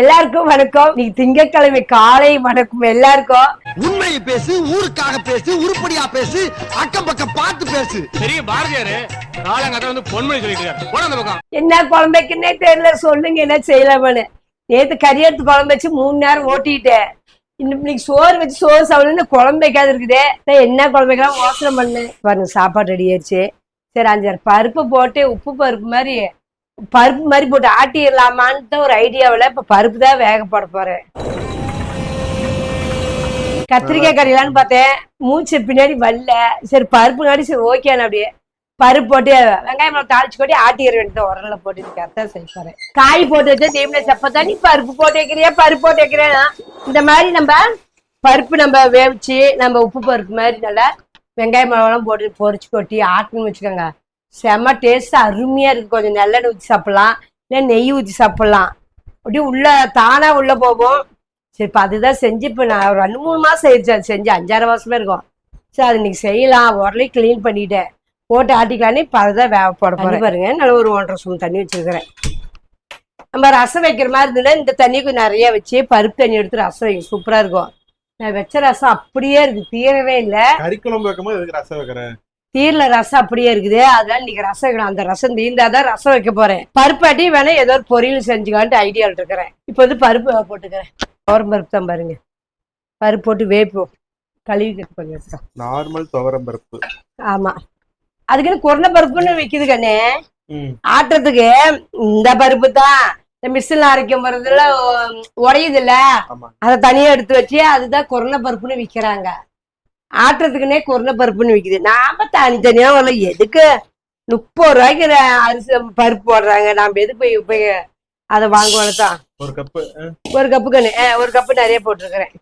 எல்லாருக்கும் வணக்கம். நீ திங்கட்கிழமை காலை வணக்கம் எல்லாருக்கும். உண்மையை பேசு ஊருக்காக பேசு உருப்படியா பேசு அக்கம் பக்கம் பார்த்து பேசு. பெரிய பாரதியாரு காலங்கத்தை வந்து பொன்மொழி சொல்லிட்டு என்ன குழம்பு வைக்கனே தெரியல சொல்லுங்க என்ன செய்யலாமனு. நேத்து கறி எடுத்து குழம்பு வச்சு மூணு நேரம் ஓட்டிட்டேன். இன்னும் இன்னைக்கு சோறு வச்சு சோறு சாப்பிடணும் குழம்பு வைக்காது இருக்குதே என்ன குழம்பு வைக்கலாம் யோசனை பண்ணு பாருங்க சாப்பாடு ரெடி ஆயிடுச்சு. சரி அஞ்சாறு பருப்பு போட்டு உப்பு பருப்பு மாதிரி பருப்பு மாதிரி போட்டு ஆட்டிடலாமான்ட்டு ஒரு ஐடியாவில் இப்போ பருப்பு தான் வேக போட போறேன். கத்திரிக்காய் கறிலான்னு பார்த்தேன். மூச்சு பின்னாடி வரல. சரி பருப்பு நாடி சரி ஓகேண்ணா அப்படியே. பருப்பு போட்டு வெங்காயம் தாளிச்சு கொட்டி ஆட்டிக்கிற வேண்டியது உரல்ல போட்டு கரெக்டாக செய்ப்பாரு காய் போட்டு வச்சா தேமில சப்பத்தா நீ பருப்பு போட்டு வைக்கிறியா? பருப்பு போட்டு வைக்கிறேன்னா? இந்த மாதிரி நம்ம பருப்பு நம்ம வேவிச்சு நம்ம உப்பு பருப்பு மாதிரி நல்லா வெங்காயம் மிளகாலாம் போட்டு பொறிச்சு கொட்டி ஆட்டணும்னு வச்சுக்கோங்க. செம்ம டேஸ்ட் அருமையா இருக்கு. கொஞ்சம் நல்லெண்ணெய் ஊற்றி சாப்பிடலாம். இல்லை நெய் ஊற்றி சாப்பிடலாம். அப்படியே உள்ள தானா உள்ள போகும். சரி இப்போ அதுதான் செஞ்சு இப்போ நான் ஒரு ரெண்டு மூணு மாசம் ஆயிடுச்சு அது செஞ்சு. அஞ்சாறு மாசமே இருக்கும். சரி அது இன்னைக்கு செய்யலாம். உரலையும் க்ளீன் பண்ணிட்டேன். போட்டு ஆட்டிக்கலான்னு இப்போ அதுதான் வேக போட போறேன். பாருங்க. நல்லா ஒரு ஒன்றரை ஸ்பூன் தண்ணி வச்சிருக்கிறேன். நம்ம ரசம் வைக்கிற மாதிரி இருந்ததுன்னா இந்த தண்ணி கொஞ்சம் நிறைய வச்சு பருப்பு தண்ணி எடுத்து ரசம் வைக்கும் சூப்பரா இருக்கும். நான் வச்ச ரசம் அப்படியே இருக்கு. தீரவே இல்லை. கறி குழம்பு வைக்கும்போது ரசம் வைக்கிறேன் தீர்ல ரசம் அப்படியே இருக்குது. அதனால இன்னைக்கு ரசம் வைக்கணும். அந்த ரசம் தீர்ந்தாதான் ரசம் வைக்க போறேன். பருப்பாட்டி வேணா ஏதோ ஒரு பொரியல் செஞ்சுக்கான்ட்டு ஐடியாவில் இருக்கிறேன். இப்போ வந்து பருப்பு போட்டுக்கிறேன். துவரம் பருப்பு தான் பாருங்க. பருப்பு போட்டு வேப்போம் கழுவி கட்டு பண்ணி வச்சுக்கோம் நார்மல் துவரம் பருப்பு. ஆமா. அதுக்குன்னு குறைந்த பருப்புன்னு விக்குது கண்ணே. ஆட்டுறதுக்கு இந்த பருப்பு தான். இந்த மிஷின்ல அரைக்கும் போறதுல உடையுது இல்ல அதை தனியா எடுத்து வச்சு அதுதான் குறைந்த பருப்புன்னு விக்கிறாங்க. ஆட்டுறதுக்குன்னே குறைந்த பருப்புன்னு விக்குது. நாம தனித்தனியா வரல எதுக்கு? முப்பது ரூபாய்க்கு அரிசி பருப்பு போடுறாங்க. நாம எது போய் போய் அதை வாங்குவோம் தான். ஒரு கப்பு ஒரு கப்பு கண்ணு ஒரு கப்பு நிறைய போட்டிருக்கிறேன்.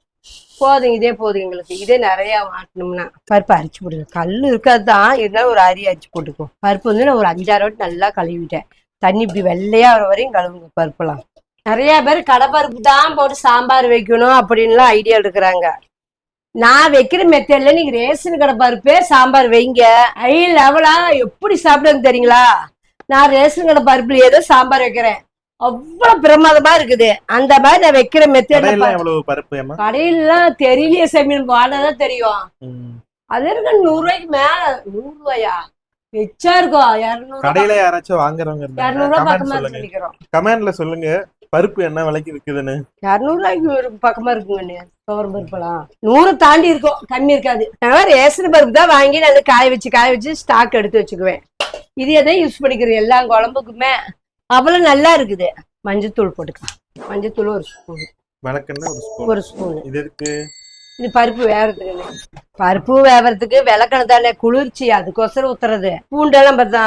போதுங்க இதே போதும் எங்களுக்கு. இதே நிறைய மாட்டணும்னா பருப்பு அரிச்சு போடுங்க. கல் இருக்காது தான். இருந்தாலும் ஒரு அரி அரிச்சு போட்டுக்கோ. பருப்பு வந்து நான் ஒரு அஞ்சாறு வாட்டி நல்லா கழுவிட்டேன். தண்ணி இப்படி வெள்ளையா வர வரையும் கழுவுங்க பருப்புலாம் நிறைய பேர் கடப்பருப்பு தான் போட்டு சாம்பார் வைக்கணும் அப்படின்லாம் ஐடியா இருக்கிறாங்க. நான் வைக்கிற மெத்தட்ல நீங்க ரேஷன் கடை பருப்பே சாம்பார் வைங்க. ஐ லெவலா எப்படி சாப்பிடுங்க தெரியுங்களா? நான் ரேஷன் கடை பருப்புல ஏதோ சாம்பார் வைக்கிறேன். அவ்வளவு பிரமாதமா இருக்குது. அந்த மாதிரி நான் வைக்கிற மெத்தட்ல கடையில எவ்வளவு பருப்பு ஏமா கடையிலாம் தெரியலையே சமையல் வாடதான் தெரியும். அது இருக்கு நூறு ரூபாய்க்கு மேல? நூறு ரூபாயா எச்சா இருக்கும் இரநூறு கடையில யாராச்சும் வாங்குறவங்க இரநூறு ரூபாய் பக்கமா சொல்லுங்க. நினைக்கிறோம் கமெண்ட்ல சொல்லுங்க. பருப்பு என்ன விலைக்கு விக்குதுன்னு? இரநூறு ரூபாய்க்கு ஒரு பக்கமா இருக்குங்க துவரம் பருப்பெல்லாம். நூறு தாண்டி இருக்கும் கம்மி இருக்காது. நான் ரேஷன் பருப்பு தான் வாங்கி நான் காய வச்சு காய வச்சு ஸ்டாக் எடுத்து வச்சுக்குவேன். இது எதை யூஸ் பண்ணிக்கிறேன் எல்லா குழம்புக்குமே அவ்வளவு நல்லா இருக்குது. மஞ்சத்தூள் போட்டுக்கலாம். மஞ்சத்தூள் ஒரு ஸ்பூன் விளக்குன்னா ஒரு ஸ்பூன் ஒரு ஸ்பூன் இது எதுக்கு? இது பருப்பு வேவறதுக்கு பருப்பு வேவறதுக்கு விளக்கணும் தானே குளிர்ச்சி அதுக்கோசரம் ஊத்துறது. பூண்டெல்லாம் பார்த்தா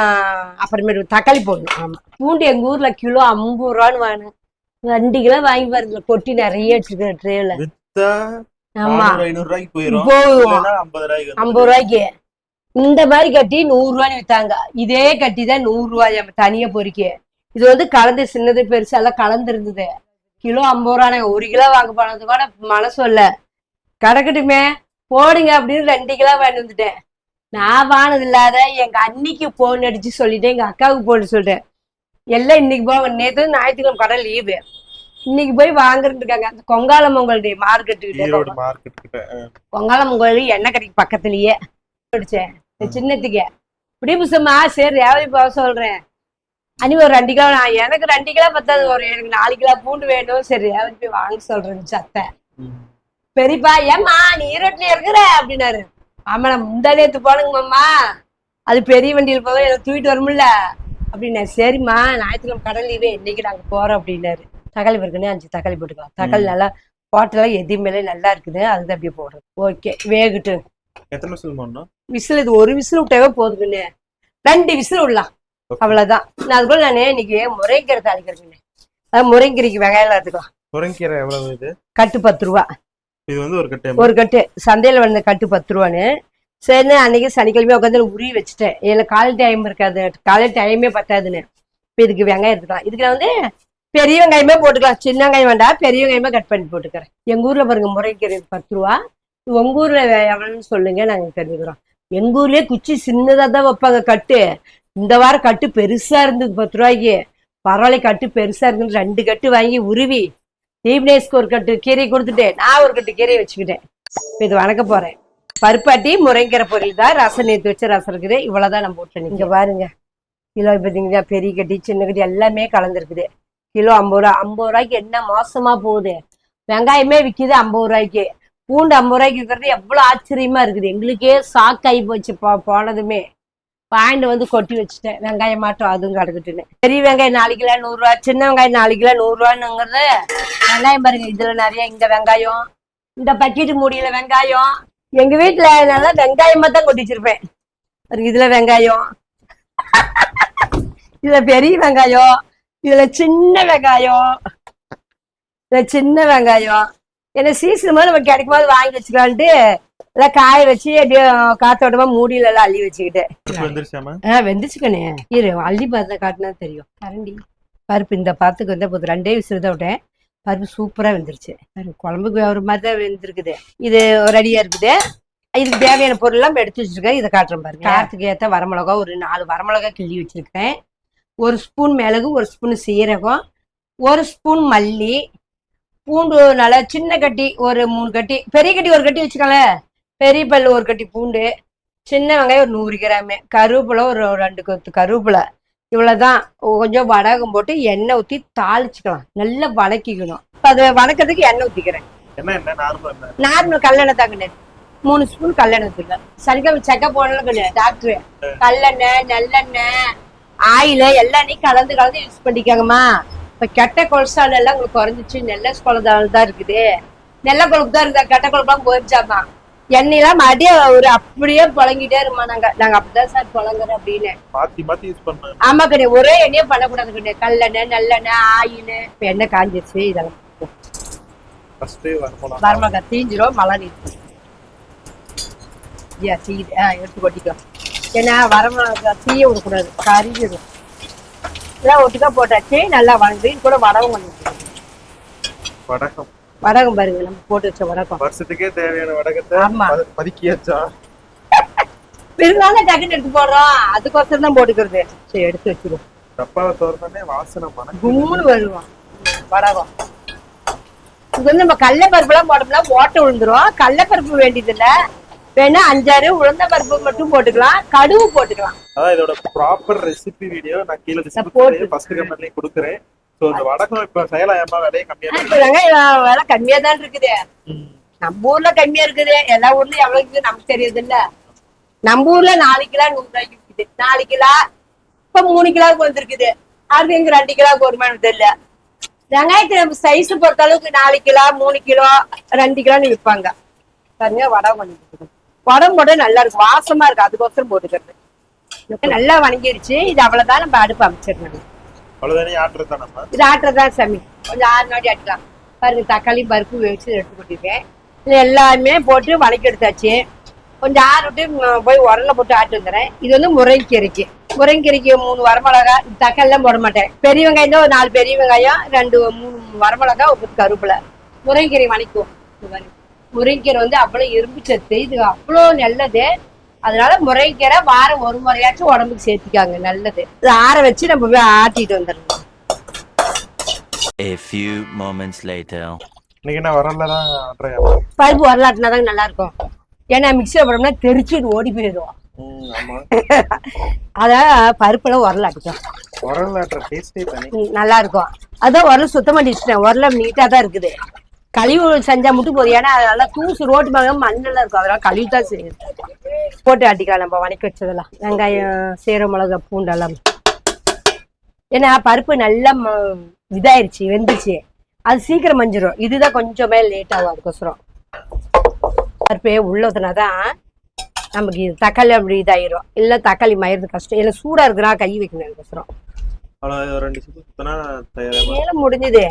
அப்புறமேட்டு தக்காளி போடணும். ஆமா. பூண்டு எங்க ஊர்ல கிலோ ஐம்பது ரூபான்னு வாங்கினேன். ரெண்டு கிலோ வாங்கி பாருங்க. கொட்டி நிறைய வச்சிருக்கிற ட்ரேல ஆமா. ஐநூறு ரூபாய்க்கு ஐம்பது ரூபாய்க்கு. இந்த மாதிரி கட்டி நூறு ரூபான்னு வித்தாங்க. இதே கட்டி தான் நூறு ரூபாய் தனியா பொறிக்க. இது வந்து கலந்து சின்னது பெருசு எல்லாம் கலந்து இருந்தது கிலோ ஐம்பது ரூபானே ஒரு கிலோ வாங்க போனது கூட மனசு இல்ல. கிடக்கட்டுமே. போடுங்க அப்படின்னு ரெண்டு கிலோ வாங்கி வந்துட்டேன். நான் வானது இல்லாத எங்க அன்னிக்கு போன் அடிச்சு சொல்லிட்டேன் எங்க அக்காவுக்கு போட்டு சொல்லிட்டேன். எல்லாம் இன்னைக்கு போக நேற்று ஞாயிற்றுக்கிழமை கடை லீவு இன்னைக்கு போய் வாங்குறதுக்கு இருக்காங்க. அந்த கொங்காலம் உங்களுடைய மார்க்கெட்டு மார்க்கெட் கோயில் எண்ணெய் கடைக்கு பக்கத்துலயே. சின்னத்துக்கு. இப்படி புசமா சரி ரேவதி போக சொல்றேன். அனி ஒரு ரெண்டு கிலோ நான் எனக்கு ரெண்டு கிலோ பத்தாது ஒரு எனக்கு நாலு கிலோ பூண்டு வேணும். சரி ரேவதி போய் வாங்க சொல்றேன் சத்தை. பெரியப்பா ஏம்மா நீ ஈரோட்ல இருக்கிற? அப்படின்னாரு. ஆமா நான் முந்தா நேத்து போனுங்க மாமா அது பெரிய வண்டியில் போக எனக்கு தூக்கிட்டு வரும்ல அப்படின்னா சரிம்மா ஞாயிற்றுக்கிழமை கடல் லீவே இன்னைக்கு நாங்க போறோம் அப்படின்னாரு. தக்காளி பருக்குன்னு அஞ்சு தக்காளி போட்டுக்கலாம். தக்காளி நல்லா போட்டெல்லாம் எதுவுமே நல்லா இருக்குது அதுதான் அப்படியே போடுறது. ஓகே வேகட்டும். எத்தனை விசில் போடணும் விசில் இது ஒரு விசில் விட்டாவே போதுங்கண்ணே ரெண்டு விசில் விடலாம். அவ்வளவுதான். நான் அதுக்குள்ள நானே இன்னைக்கு முறைக்கீரை தாளிக்கிறேங்கண்ணே அதாவது முறைக்கீரைக்கு வெங்காயம் எடுத்துக்கலாம். முருங்கீரை எவ்வளவு இது? கட்டு பத்து ரூபா. இது வந்து ஒரு கட்டு ஒரு கட்டு. சந்தையில வந்த கட்டு பத்து ரூபான்னு. சரின்னு அன்னைக்கு சனிக்கிழமை உட்காந்து உருவி வச்சுட்டேன். எனக்கு காலை டைம் இருக்காது. காலை டைமே பத்தாதுன்னு. இப்போ இதுக்கு வெங்காயம் எடுத்துக்கலாம். இதுக்கு நான் வந்து பெரிய வெங்காயமே போட்டுக்கலாம். சின்ன வெங்காயம் வேண்டாம். பெரிய வெங்காயமே கட் பண்ணி போட்டுக்கிறேன். எங்கள் ஊரில் பாருங்க முறைக்கீரை பத்து ரூபா. உங்கள் ஊரில் எவ்வளோன்னு சொல்லுங்க நாங்கள் தெரிஞ்சுக்கிறோம். எங்கள் ஊர்லேயே குச்சி சின்னதாக தான் வைப்பாங்க கட்டு. இந்த வாரம் கட்டு பெருசாக இருந்தது பத்து ரூபாய்க்கு. பரவாயில்ல கட்டு பெருசாக இருந்தது ரெண்டு கட்டு வாங்கி உருவி. தீப்னேஸ்க்கு ஒரு கட்டு கீரை கொடுத்துட்டேன். நான் ஒரு கட்டு கீரையை வச்சுக்கிட்டேன். இப்போ இது வணக்க போகிறேன் பருப்பாட்டி முறைங்கிற பொரியல் தான் ரசம் நேற்று வச்ச ரசம் இருக்குது. இவ்வளவுதான் நம்ம போட்டு இங்க பாருங்க. கிலோ பார்த்தீங்கன்னா பெரிய கட்டி சின்ன கட்டி எல்லாமே கலந்துருக்குது. கிலோ ஐம்பது ரூபா. ஐம்பது ரூபாய்க்கு என்ன மோசமா போகுது? வெங்காயமே விற்கிது ஐம்பது ரூபாய்க்கு. பூண்டு ஐம்பது ரூபாய்க்கு இருக்கிறது எவ்வளோ ஆச்சரியமா இருக்குது. எங்களுக்கே சாக்காகி போச்சு போ போனதுமே. பாயிண்ட் வந்து கொட்டி வச்சுட்டேன். வெங்காயம் மாட்டம் அதுவும் கிடக்குட்டுன்னு. பெரிய வெங்காயம் நாலு கிலோ நூறுரூவா சின்ன வெங்காயம் நாலு கிலோ நூறுரூவானுங்கிறது வெங்காயம் பாருங்க இதில் நிறைய இந்த வெங்காயம் இந்த பக்கெட்டு மூடியில் வெங்காயம் எங்க வீட்டுல நல்லா வெங்காயமா தான் கொட்டி வச்சிருப்பேன். பாருங்க இதுல வெங்காயம். இதுல பெரிய வெங்காயம். இதுல சின்ன வெங்காயம். இதுல சின்ன வெங்காயம். ஏன்னா சீசன் போது நம்ம கிடைக்கும் போது வாங்கி வச்சுக்கலான்ட்டு எல்லாம் காய வச்சு அப்படியே காத்தோட்டமா மூடியில எல்லாம் அள்ளி வச்சுக்கிட்டேன். பருப்பு வந்துருச்சாமா ஆ வெந்துச்சுக்கண்ணே. இரு அள்ளி பார்த்து காட்டினா தெரியும். கரண்டி. பருப்பு இந்த பாத்துக்கு வந்து போது ரெண்டே தான் விட்டேன். பருப்பு சூப்பரா வெந்துருச்சு. குழம்புக்கு ஒரு மாதிரி தான் வெந்திருக்குது. இது ரெடியா இருக்குது. இதுக்கு தேவையான பொருள் எல்லாம் எடுத்து வச்சிருக்கேன். இதை காட்டுறேன் பாருங்க. காரத்துக்கு ஏற்ற வரமிளகா ஒரு நாலு வரமிளகா கிள்ளி வச்சிருக்கேன். ஒரு ஸ்பூன் மிளகு ஒரு ஸ்பூன் சீரகம் ஒரு ஸ்பூன் மல்லி பூண்டு நல்லா சின்ன கட்டி ஒரு மூணு கட்டி பெரிய கட்டி ஒரு கட்டி வச்சுக்கோங்களேன். பெரிய பல்லு ஒரு கட்டி பூண்டு சின்ன வெங்காயம் ஒரு நூறு கிராமு கருவேப்பிலை ஒரு ரெண்டு கொத்து கருவேப்பிலை. இவ்வளவுதான். கொஞ்சம் வடகம் போட்டு எண்ணெய் ஊற்றி தாளிச்சுக்கலாம். நல்லா வதக்கிக்கணும். இப்போ அதை வதக்கிறதுக்கு எண்ணெய் ஊற்றிக்கிறேன் நார்மல் கல்லெண்ணெய் தாங்கண்ணே மூணு ஸ்பூன் கல்லெண்ணெய் ஊற்றுங்க சரிக்கா செக்க போடல டாக்டர் கல்லெண்ணெய் நல்லெண்ணெய் ஆயில் எல்லாத்தையும் கலந்து கலந்து யூஸ் பண்ணிக்கோங்கம்மா. இப்போ கெட்ட கொலஸ்ட்ரால் எல்லாம் உங்களுக்கு குறைஞ்சிச்சு. நெல்ல கொலஸ்ட்ரால் தான் இருக்குது. நெல்ல கொழுப்பு தான் இருக்குதா. கெட்ட கொழுப்புலாம் போயிடுச்சாமா எண்ணெயெல்லாம் மறுபடியும் ஒரு அப்படியே புழங்கிட்டே இருமா. நாங்க நாங்க அப்படிதான் சார் புழங்குறோம் அப்படின்னு. மாத்தி மாத்தி யூஸ் பண்ணேன் ஆமா கிடையாது ஒரே எண்ணெயே பண்ணக்கூடாது கிடையாது கல்லெண்ணெய் நல்லெண்ணெய் ஆயில் இப்போ எண்ணெய் காஞ்சிருச்சு இதெல்லாம். வரமிளகா தீஞ்சிரும் மழை நீர் எடுத்து கொட்டிக்கோ. ஏன்னா வரமிளகா தீய விடக்கூடாது கறிஞ்சிடும் எல்லாம் ஒட்டுக்கா போட்டாச்சு நல்லா வணங்குது. கூட வடகம் கொஞ்சம் வடகம். வடகம் பாருங்க நம்ம போட்டு வச்ச வடகம். வருஷத்துக்கே தேவையான வடகத்தை ஆமா. பத- பதுக்கியாச்சா? இருந்தாலும் டக்குன்னு எடுத்து போடுறோம். அதுக்கோசரம் தான் போட்டுக்கிறது. சரி எடுத்து வச்சிருவோம் டப்பாவை திறந்தோடனே வாசனை மணக்கு கும்முன்னு வருவோம் வடகம். இது வந்து நம்ம கடலைப்பருப்புலாம் போட்டோம்னா ஓட்டை விழுந்துரும் கடலைப்பருப்பு வேண்டியதில்ல. வேணா அஞ்சாறு உளுந்த பருப்பு மட்டும் போட்டுக்கலாம். கடுகு போட்டுக்கலாம். அதான் இதோட ப்ராப்பர் ரெசிபி வீடியோ நான் கீழே போட்டு. ஃபர்ஸ்ட் கமெண்ட்லயே கொடுக்குறேன். சோ இந்த வடகம் இப்ப செயலாயமா விலையை கம்மியா இருக்கு. வெங்காயம் விலை கம்மியா தான் இருக்குது. நம்ம ஊர்ல கம்மியா இருக்குது. எல்லா ஊர்லயும் எவ்வளவு இருக்குது நமக்கு தெரியுது இல்ல நம்ம ஊர்ல நாலு கிலோ நூறு ரூபாய்க்கு விக்குது. நாலு கிலோ இப்ப மூணு கிலோவுக்கு வந்திருக்குது. அது எங்க ரெண்டு கிலோவுக்கு வருமானம் இல்ல வெங்காயத்தை நம்ம சைஸ் பொறுத்த அளவுக்கு நாலு கிலோ மூணு கிலோ ரெண்டு கிலோன்னு விற்பாங்க. பாருங்க வடம் கொஞ்சம் வடம் போட்டு நல்லா இருக்கும். வாசமா இருக்கு. அதுக்கோசரம் போட்டுக்கிறது. நல்லா வணங்கிடுச்சு இது அவ்வளவுதான் நம்ம அடுப்பு அமைச்சிடணும். அவ்வளவுதானே ஆட்டுறதா நம்ம இது ஆட்டுறதுதான் சாமி. கொஞ்சம் ஆறு நாடி ஆட்டலாம் பாருங்க தக்காளி பருப்பு வச்சு எடுத்து கொட்டிருக்கேன். இது எல்லாமே போட்டு வதக்கி எடுத்தாச்சு. கொஞ்சம் ஆறு போய் உரல்ல போட்டு ஆட்டி வந்துடுறேன். இது வந்து முருங்கைக்கீரைக்கு. முருங்கைக்கீரைக்கு மூணு வரமிளகா தக்காளிலாம் போட மாட்டேன். பெரிய வெங்காயம் தான் ஒரு நாலு பெரிய வெங்காயம் ரெண்டு மூணு வரமிளகா ஒரு கொத்து கருவேப்பிலை. முருங்கைக்கீரை வணக்குவோம் முருங்கைக்கீரை வந்து அவ்வளோ இரும்பு சத்து இது அவ்வளோ நல்லது. அதனால முருங்கைக்கீரை வாரம் ஒரு முறையாச்சும் உடம்புக்கு சேர்த்திக்காங்க நல்லது. இது ஆற வச்சு நம்ம போய் ஆட்டிட்டு வந்துடணும். A few moments later. இன்னைக்கு என்ன வரல தான் ஆட்டுறேன் பருப்பு வரலாற்றுனா தான் நல்லா இருக்கும் ஏன்னா மிக்சியில் போடோம்னா தெரிச்சுட்டு ஓடி போயிடும் ம், ஆமா. அதான் பருப்புலாம் உரலாட்டிக்கும் நல்லா இருக்கும் அதான் உரல் சுத்தம் பண்ணி வச்சுட்டேன் உரல நீட்டாக தான் இருக்குது. கழிவு செஞ்சா மட்டும் போதும் ஏன்னா அது நல்லா தூசு ரோட்டு மேலே மண்ணெல்லாம் இருக்கும். அதெல்லாம் கழுவி தான் செய்யுது போட்டு ஆட்டிக்கலாம் நம்ம வணக்கி வச்சதெல்லாம். வெங்காயம் சீரக மிளகா பூண்டெல்லாம் ஏன்னா பருப்பு நல்லா இதாயிருச்சு வெந்துச்சு அது சீக்கிரம் மஞ்சிரும். இதுதான் கொஞ்சமே லேட் ஆகும். அதுக்கோசரம். பருப்பே உள்ள ஊத்துனாதான் நமக்கு இது தக்காளி அப்படி இதாயிரும். இல்லை தக்காளி மயிறது கஷ்டம். இல்லை சூடாக இருக்குன்னா கை வைக்கணும் அதுக்கோசரம். முடிஞ்சுது.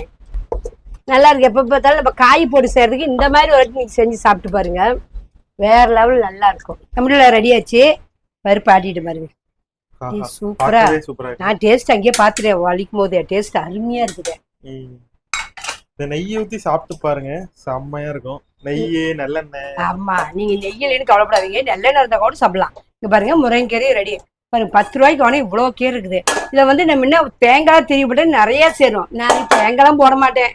நல்லா இருக்கு. எப்ப பார்த்தாலும் நம்ம காய் போட்டு செய்யறதுக்கு இந்த மாதிரி ஒரு வாட்டி நீங்க செஞ்சு சாப்பிட்டு பாருங்க. வேற லெவல் நல்லா இருக்கும். நம்மள ரெடி ஆச்சு. பருப்பு ஆட்டிட்டு பாருங்க. சூப்பரா. நான் டேஸ்ட் அங்கேயே பார்த்துட்டேன். வலிக்கும் போது. டேஸ்ட் அருமையா இருக்குது. இந்த நெய் ஊத்தி சாப்பிட்டு பாருங்க. செம்மையா இருக்கும். நெய் நல்லெண்ணெய். ஆமா. நீங்க நெய்யிலேன்னு கவலைப்படாதீங்க. நல்லெண்ணெய் இருந்தா கூட சாப்பிடலாம். இங்க பாருங்க முருங்கைக்கீரை ரெடி பாருங்க பத்து ரூபாய்க்கு வேணா இவ்வளவு கீரை இருக்குது. இதை வந்து நம்ம என்ன தேங்காய் திரிவிட்டு நிறைய சேரும் நான் தேங்காய்லாம் போட மாட்டேன்.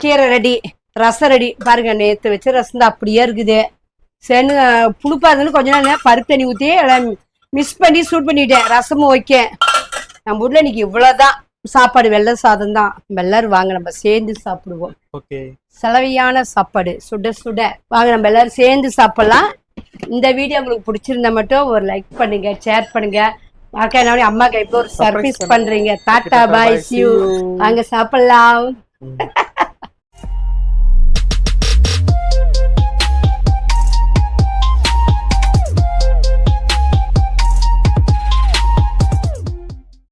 கீரை ரெடி ரசம் ரெடி. பாருங்க நேத்து வச்ச ரசம் தான் அப்படியே இருக்குது. சரி புளிப்பா இருந்துன்னு கொஞ்ச நாள் பருப்பு தண்ணி ஊற்றி எல்லாம் மிஸ் பண்ணி சூட் பண்ணிட்டேன். ரசமும் வைக்க நம்ம வீட்ல இன்னைக்கு இவ்வளவுதான். சாப்பாடு வெள்ளை சாதம் தான். எல்லாரும் வாங்க நம்ம சேர்ந்து சாப்பிடுவோம். செலவையான சாப்பாடு. சுட சுட. வாங்க நம்ம எல்லாரும் சேர்ந்து சாப்பிடலாம். இந்த வீடியோ உங்களுக்கு பிடிச்சிருந்தா மட்டும் ஒரு லைக் பண்ணுங்க ஷேர் பண்ணுங்க. என்னோட அம்மாக்கு இப்போ ஒரு பண்ணுங்க. பண்றீங்க. Tata Tata, bye see you. வாங்க சாப்பிடலாம்.